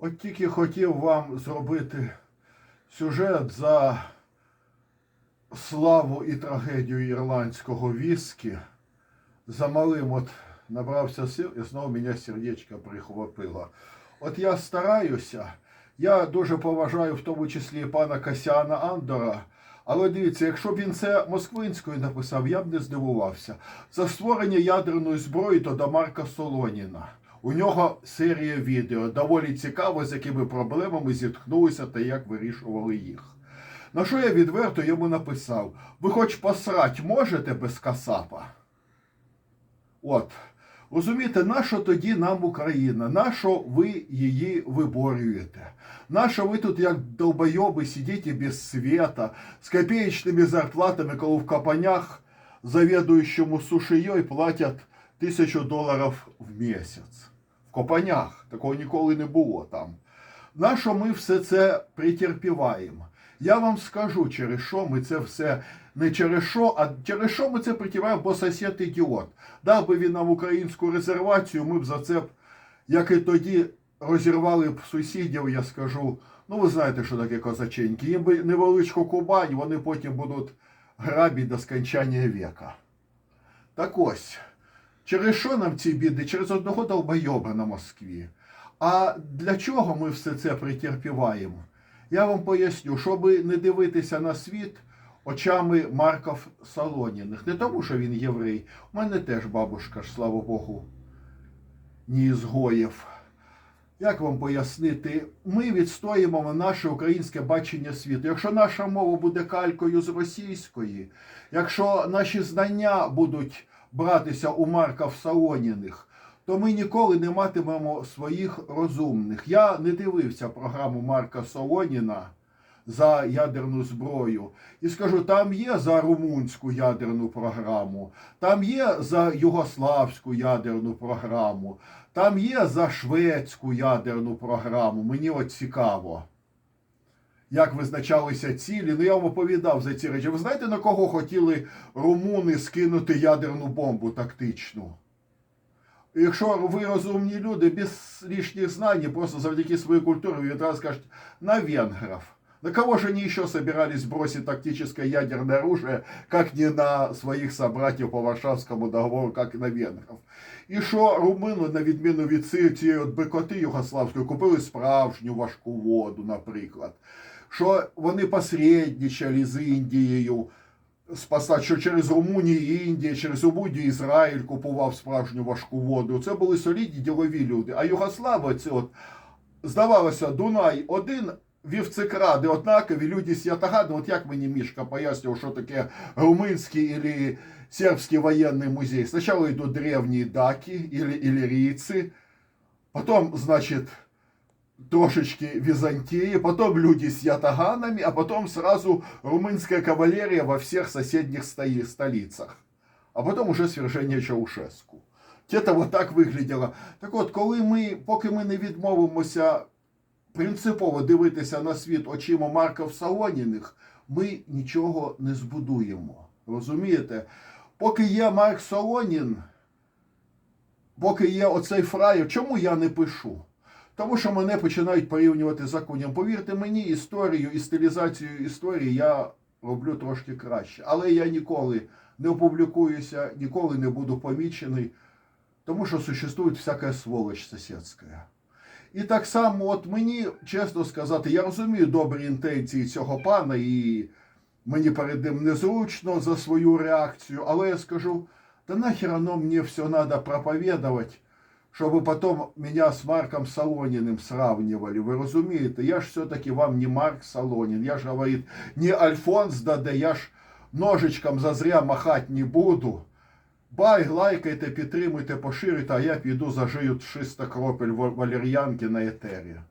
От тільки хотів вам зробити сюжет за славу і трагедію ірландського віскі. За малим от набрався сил і знову мене сердечко прихопило. От я стараюся, я дуже поважаю в тому числі пана Касяна Андора. Але дивіться, якщо б він це москвинською написав, я б не здивувався. За створення ядерної зброї то до Марка Солоніна. У нього серія відео доволі цікаво, з якими проблемами зіткнулися та як вирішували їх. На що я відверто йому написав: ви хоч посрать можете без Касапа? От. Розумієте, нащо тоді нам Україна? Нащо ви її виборюєте? Нащо ви тут, як долбойоби, сидите без света, з копеечними зарплатами, коли в капанях завідуючому сушією платять тисячу доларів в місяць? В копанях. Такого ніколи не було там. Нащо ми все це претерпіваємо? Я вам скажу, через що ми це все не через що, а через що ми це притіваємо, бо сосед ідіот. Дав би він нам українську резервацію, ми б за це, як і тоді, розірвали б сусідів, я скажу. Ну, ви знаєте, що таке козаченьки. Їм би невеличку Кубань, вони потім будуть грабити до скончання віка. Так ось, через що нам ці біди? Через одного долбойоба на Москві. А для чого ми все це претерпіваємо? Я вам поясню, щоб не дивитися на світ очами Марков Солоніних. Не тому, що він єврей. У мене теж бабушка ж, слава Богу, не ізгоїв. Як вам пояснити, ми відстоїмо наше українське бачення світу. Якщо наша мова буде калькою з російської, якщо наші знання будуть братися у Марков Солоніних, то ми ніколи не матимемо своїх розумних. Я не дивився програму Марка Солоніна за ядерну зброю. І скажу, там є за румунську ядерну програму, там є за югославську ядерну програму, там є за шведську ядерну програму. Мені от цікаво. Як визначалися цілі, ну я вам оповідав за ці речі. Ви знаєте, на кого хотіли румуни скинути ядерну бомбу тактичну? Якщо ви розумні люди, без лишніх знань, просто завдяки своїй культурі, ви відразу скажете, на венгров. На кого же они еще собирались бросить тактическое ядерное оружие, как не на своих собратьев по Варшавському договору, как на венгров? І що румуни, на відміну від ці- цієї от бикоти югославської, купили справжню важку воду, наприклад. Що вони посередничали з Індією, спасати, що через Румунію і Індія, через Румунію Ізраїль купував справжню важку воду. Це були солідні ділові люди. А Югослави, це от, здавалося, Дунай один. Вівцекради однакові, люди з Ятагану, от як мені Мішка пояснював, що таке румунський или сербський воєнний музей. Спочатку йдуть древні даки или іллірійці, потім, значить, трошечки Византии, потом люди с ятаганами, а потом сразу румынская кавалерия во всех соседних столицах. А потом уже сверження Чаушеску. Вот так вигляділо. Так от, коли ми, поки ми не відмовимося принципово дивитися на світ очима Марков Солоніних, ми нічого не збудуємо. Розумієте? Поки є Марк Солонін, поки є оцей фраєр, чому я не пишу? Тому що мене починають порівнювати з Акуням. Повірте мені, історію і стилізацію історії я роблю трошки краще. Але я ніколи не опублікуюся, ніколи не буду помічений, тому що существує всяка сволоч сусідська. І так само, от мені, чесно сказати, я розумію добрі інтенції цього пана, і мені перед ним незручно за свою реакцію, але я скажу, да нахер оно мне все надо проповедовать, чтобы потом меня с Марком Солониным сравнивали. Вы разумеете, я ж все-таки вам не Марк Солонин, я ж, говорит, не Альфонс Даде, я ж ножичком зазря махать не буду. Бай, лайкайте, підтримуйте, поширюйте, а я піду зажию 300 кропель валер'янки на етері.